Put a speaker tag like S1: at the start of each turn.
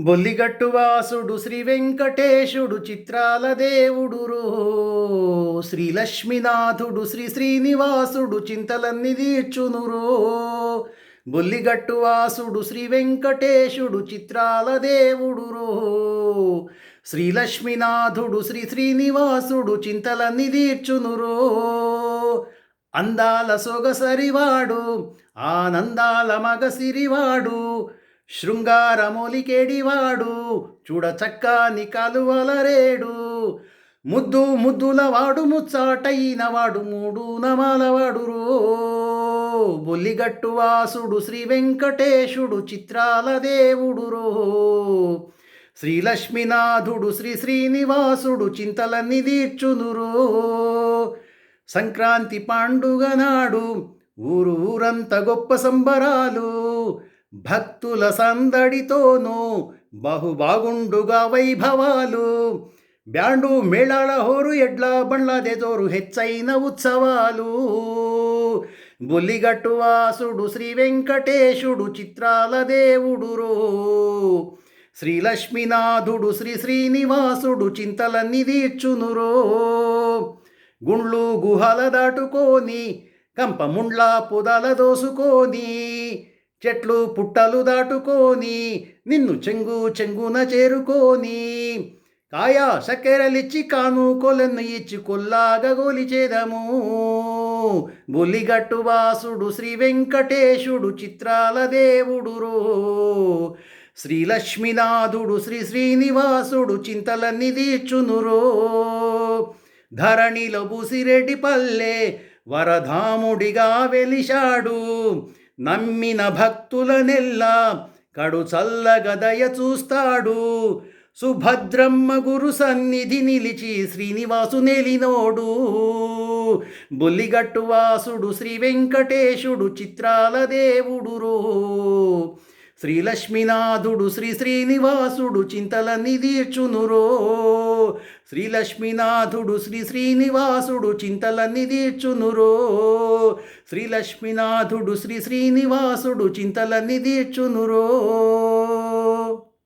S1: బొల్లిగట్టువాసుడు శ్రీ వెంకటేశుడు చిత్రాల దేవుడు శ్రీ లక్ష్మీనాథుడు శ్రీ శ్రీనివాసుడు చింతలన్నీ తీర్చును బొల్లిగట్టువాసుడు వాసుడు శ్రీ వెంకటేశుడు చిత్రాల దేవుడు శ్రీ లక్ష్మీనాథుడు శ్రీ శ్రీనివాసుడు చింతలన్నీ తీర్చునురో. అందాల సొగసరివాడు ఆనందాల మగసిరివాడు శృంగారమోలికేడివాడు చూడ చక్కాని కలువలరేడు ముద్దు ముద్దులవాడు ముచ్చాటైన వాడు మూడు నమాలవాడు రో. బొల్లిగట్టు వాసుడు శ్రీ వెంకటేశుడు చిత్రాల దేవుడు రో. శ్రీ శ్రీ శ్రీనివాసుడు చింతలన్నీ తీర్చునురో సంక్రాంతి పండుగ నాడు ఊరు ఊరంత గొప్ప సంబరాలు. భక్తుల సందడితోనూ బహుబాగుండుగా వైభవాలు. బ్యాండు మేళాల హోరు ఎడ్ల బండ్లదెదోరు హెచ్చైన ఉత్సవాలు. బుల్లిగట్టువాసుడు శ్రీ వెంకటేశుడు చిత్రాల దేవుడు రో. శ్రీ లక్ష్మీనాథుడు శ్రీ శ్రీనివాసుడు చింతలన్నీ తీర్చునురో గుండ్లు గుహల దాటుకొని కంపముండ్ల పొదల దోసుకొని చెట్లు పుట్టలు దాటుకొని నిన్ను చెంగు చెంగున చేరుకొని. కాయా కాను కొలను ఇచ్చి కొల్లాగా గోలిచేదము బొల్లిగట్టు వాసుడు శ్రీ వెంకటేశుడు చిత్రాల దేవుడు రో. శ్రీ లక్ష్మీనాథుడు శ్రీ శ్రీనివాసుడు చింతలన్నీ తీర్చునురో ధరణిలో బుసిరెడ్డి పల్లె వరధాముడిగా వెలిశాడు. నమ్మిన భక్తులనెల్లా కడు చల్లగదయ చూస్తాడు. సుభద్రమ్మ గురు సన్నిధి నిలిచి శ్రీనివాసు నెలినోడు. బొల్లిగట్టు వాసుడు శ్రీ వెంకటేశుడు చిత్రాల దేవుడు శ్రీలక్ష్మీనాథుడు శ్రీ శ్రీనివాసుడు చింతల నిదీర్చునురో శ్రీలక్ష్మీనాథుడు శ్రీ శ్రీనివాసుడు చింతల నిదీర్చునురో శ్రీలక్ష్మీనాథుడు శ్రీ శ్రీనివాసుడు చింతల నిదీర్చునురో